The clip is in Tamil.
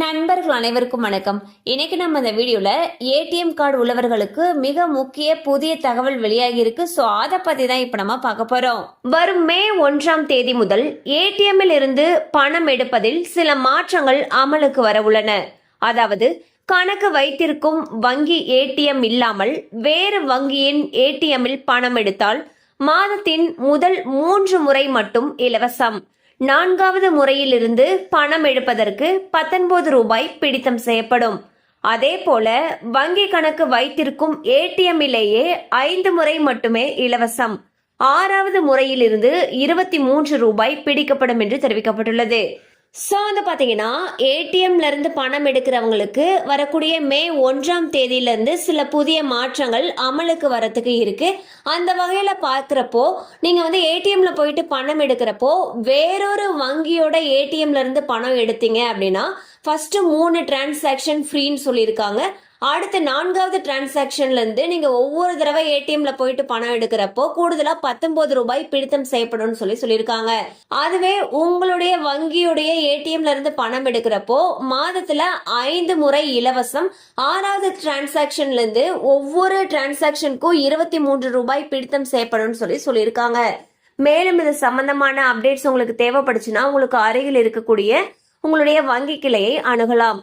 நண்பர்கள் அனைவருக்கும் வணக்கம். இன்னைக்கு நம்ம இந்த வீடியோல ஏடிஎம் கார்டு உள்ளவர்களுக்கு மிக முக்கிய புதிய தகவல் வெளியாகி இருக்கு. ஸோ அதை பத்தி தான் இப்போ நம்ம பார்க்க போறோம். வரும் மே ஒன்றாம் தேதி முதல் ஏடிஎம்மில் இருந்து பணம் எடுப்பதில் சில மாற்றங்கள் அமலுக்கு வர உள்ளன. அதாவது கணக்கு வைத்திருக்கும் வங்கி ஏடிஎம் இல்லாமல் வேறு வங்கியின் ஏடிஎம்மில் பணம் எடுத்தால் மாதத்தின் முதல் மூன்று முறை மட்டும் இலவசம். நான்காவது முறையிலிருந்து பணம் எடுப்பதற்கு பத்தொன்பது ரூபாய் பிடித்தம் செய்யப்படும். அதே போல வங்கி கணக்கு வைத்திருக்கும் ஏடிஎம்மிலேயே ஐந்து முறை மட்டுமே இலவசம். ஆறாவது முறையிலிருந்து இருபத்தி மூன்று ரூபாய் பிடிக்கப்படும் என்று தெரிவிக்கப்பட்டுள்ளது. ஸோ வந்து பார்த்தீங்கன்னா ஏடிஎம்லேருந்து பணம் எடுக்கிறவங்களுக்கு வரக்கூடிய மே ஒன்றாம் தேதியிலேருந்து சில புதிய மாற்றங்கள் அமலுக்கு வரத்துக்கு இருக்குது அந்த வகையில் பார்க்குறப்போ நீங்கள் வந்து ஏடிஎம்மில் போயிட்டு பணம் எடுக்கிறப்போ வேறொரு வங்கியோட ஏடிஎம்லேருந்து பணம் எடுத்தீங்க அப்படின்னா ஃபஸ்ட்டு மூணு டிரான்சாக்ஷன் ஃப்ரீன்னு சொல்லியிருக்காங்க. அடுத்த நான்காவது டிரான்சாக்ஷன்லேருந்து நீங்கள் ஒவ்வொரு தடவை ஏடிஎம்ல போயிட்டு பணம் எடுக்கிறப்போ கூடுதலாக பத்தொன்பது ரூபாய் பிடித்தம் செய்யப்படும்னு சொல்லி சொல்லியிருக்காங்க. அதுவே உங்களுடைய வங்கியுடைய ஏடிஎம்ல இருந்து பணம் எடுக்கிறப்போ மாதத்தில் ஐந்து முறை இலவசம் ஆறாவது டிரான்சாக்ஷன்லேருந்து ஒவ்வொரு டிரான்சாக்ஷனுக்கும் இருபத்தி மூன்று ரூபாய் பிடித்தம் செய்யப்படும்னு சொல்லி சொல்லியிருக்காங்க. மேலும் இது சம்பந்தமான அப்டேட்ஸ் உங்களுக்கு தேவைப்படுச்சுன்னா உங்களுக்கு அருகில் இருக்கக்கூடிய உங்களுடைய வங்கி கிளையை அணுகலாம்.